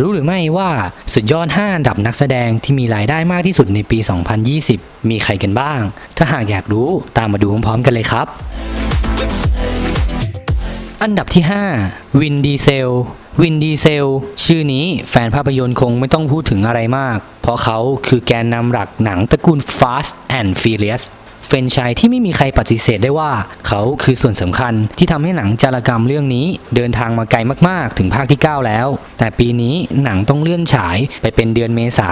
รู้หรือไม่ว่าสุดยอด 5 อันดับนักแสดงที่มีรายได้มากที่สุดในปี 2020 มีใครกันบ้าง ถ้าหากอยากรู้ตามมาดูพร้อมๆกันเลยครับ อันดับที่ 5 วินดีเซล วินดีเซล ชื่อนี้แฟนภาพยนตร์คงไม่ต้องพูดถึงอะไรมาก เพราะเขาคือแกนนำหลักหนังตระกูล Fast and Furious เฟนชัยที่ไม่มีใครปฏิเสธได้ว่า เขาคือส่วนสำคัญที่ทำให้หนังจารกรรมเรื่องนี้ เดินทางมาไกลมากๆ ถึงภาคที่ 9 แล้ว แต่ปีนี้หนังต้องเลื่อนฉายไปเป็นเดือนเมษา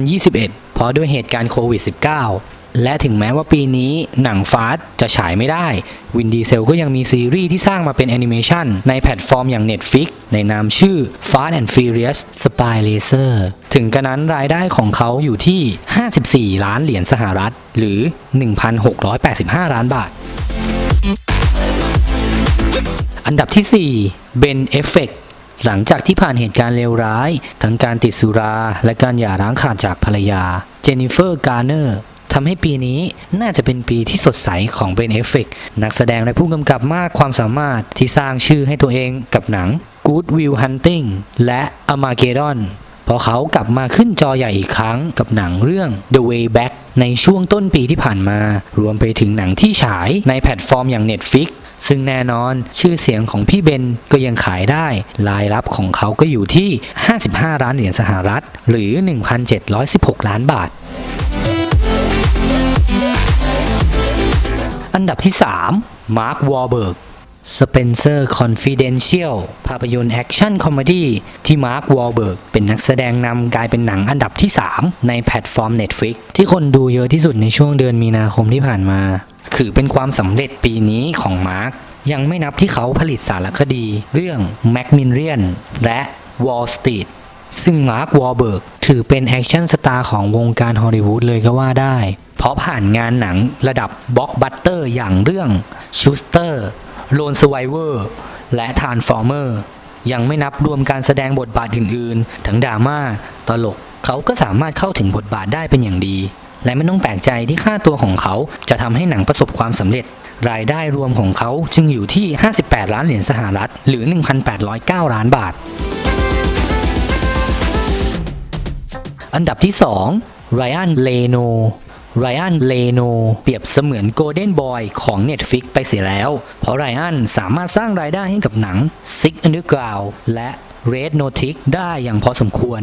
2021 เพราะด้วยเหตุการณ์โควิด -19 และถึงแม้ว่าปีนี้หนังฟาสจะฉายไม่ได้ วินดีเซลก็ยังมีซีรีส์ที่สร้างมาเป็นแอนิเมชันในแพลตฟอร์มอย่าง Netflix ในนามชื่อ Fast and Furious Spy Racer ถึงกระนั้นรายได้ของเขาอยู่ที่ 54 ล้านเหรียญสหรัฐ หรือ 1,685 ล้านบาท อันดับที่ 4 Ben Affleck หลังจากที่ผ่านเหตุการณ์เลวร้าย ทั้งการติดสุรา และการหย่าร้างขาดจากภรรยาเจนนิเฟอร์การ์เนอร์ ทำให้ปีนี้น่าจะเป็นปีที่สดใสของเบนเอฟเฟกนักแสดงและผู้กำกับมากความสามารถที่สร้างชื่อให้ตัวเองกับหนัง Good Will Hunting และ Armageddon พอเขากลับมาขึ้นจอใหญ่อีกครั้งกับหนังเรื่อง The Way Back ในช่วงต้นปีที่ผ่านมา รวมไปถึงหนังที่ฉายในแพลตฟอร์มอย่าง Netflix ซึ่งแน่นอนชื่อเสียงของพี่เบนก็ยังขายได้ รายรับของเขาก็อยู่ที่ 55 ล้านเหรียญสหรัฐ หรือ 1,716 ล้านบาท อันดับที่ 3 มาร์ควอร์เบิร์ก Spencer Confidential ภาพยนตร์แอคชั่นคอมเมดี้ที่มาร์ควอลเบิร์กเป็นนักแสดงนำกลายเป็นหนังอันดับที่ 3 ในแพลตฟอร์ม Netflix ที่คนดูเยอะที่สุดในช่วงเดือนมีนาคมที่ผ่านมา คือเป็นความสำเร็จปีนี้ของมาร์คยังไม่นับที่เขาผลิตสารคดี เรื่อง Mac m i l l i o n และ Wall Street ซึ่งมาร์ควอลเบิร์กถือเป็นแอคชั่นสตาร์ของวงการฮอลลีวูดเลยก็ว่าได้ เพราะผ่านงานหนังระดับบล็อกบัตเตอร์อย่างเรื่องชูสเตอร์โลนสไวเวอร์และทานฟอร์เมอร์ยังไม่นับรวมการแสดงบทบาทอื่นๆ ทั้งดราม่าตลก เขาก็สามารถเข้าถึงบทบาทได้เป็นอย่างดี และไม่ต้องแปลกใจที่ค่าตัวของเขาจะทำให้หนังประสบความสำเร็จ รายได้รวมของเขาจึงอยู่ที่ 58 ล้านเหรียญสหรัฐ หรือ 1,809 ล้านบาท อันดับที่2ไรอันเลโนไรอันเลโนเปรียบเสมือนโกลเด้นบอยของ Netflix ไปเสียแล้ว เพราะไรอันสามารถสร้างรายได้ให้กับหนัง Six Underground และ Red n o t i c ได้อย่างพอสมควร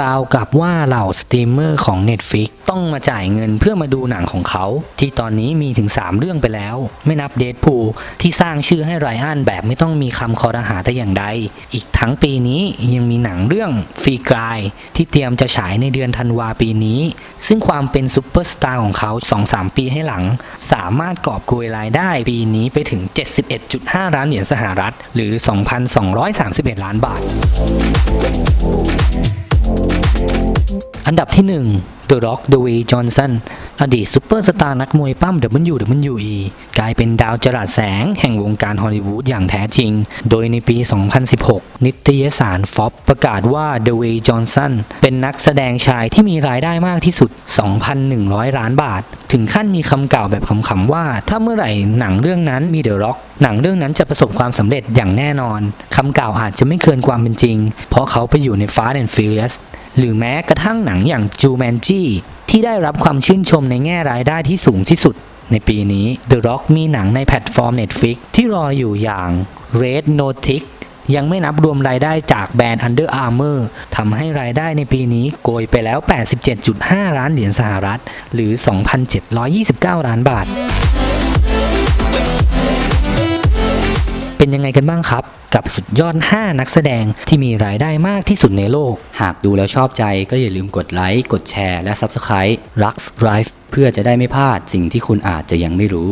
ราวกับว่าเหล่าสตรีมเมอร์ของ Netflix ต้องมาจ่ายเงินเพื่อมาดูหนังของเขา ที่ตอนนี้มีถึง 3 เรื่องไปแล้ว ไม่นับเด p พูที่สร้างชื่อให้ไรอันแบบไม่ต้องมีคำคอรหาแต่อย่างใด อีกทั้งปีนี้ยังมีหนังเรื่องฟรีกรายที่เตรียมจะฉายในเดือนธันวาปีนี้ ซึ่งความเป็นซูเปอร์สตาร์ของเขา 2-3 ปีให้หลัง สามารถกอบโกยรายได้ปีนี้ไปถึง 71.5 ล้านเหรียญสหรัฐ หรือ 2,231 ล้านบาท Thank you. อันดับที่ 1 The Rock d w a y Johnson อดีตซุปเปอร์สตาร์นักมวยปั้ม WWE กลายเป็นดาวจรัสแสงแห่งวงการฮอลลีวูดอย่างแท้จริง โดยในปี 2016 นิตยสารฟอบประกาศว่า d w a y Johnson เป็นนักแสดงชายที่มีรายได้มากที่สุด 2,100 ล้านบาท ถึงขั้นมีคำกล่าวแบบขำๆว่า ถ้าเมื่อไหร่หนังเรื่องนั้นมี The Rock หนังเรื่องนั้นจะประสบความสำเร็จอย่างแน่นอนคำกล่าวอาจจะไม่เกินความเป็นจริง เพราะเขาไปอยู่ใน Fast and Furious หรือแม้กระทั่งหนังอย่างจูแมนจีที่ได้รับความชื่นชมในแง่รายได้ที่สูงที่สุด ในปีนี้ The Rock มีหนังในแพลตฟอร์ม Netflix ที่รออยู่อย่าง Red Notice ยังไม่นับรวมรายได้จากแบรนด์ Under Armour ทำให้รายได้ในปีนี้โกยไปแล้ว 87.5 ล้านเหรียญสหรัฐ หรือ 2,729 ล้านบาท เป็นยังไงกันบ้างครับ กับสุดยอด 5 นักแสดงที่มีรายได้มากที่สุดในโลก หากดูแล้วชอบใจก็อย่าลืมกดไลค์กดแชร์และ Subscribe Lux Life เพื่อจะได้ไม่พลาดสิ่งที่คุณอาจจะยังไม่รู้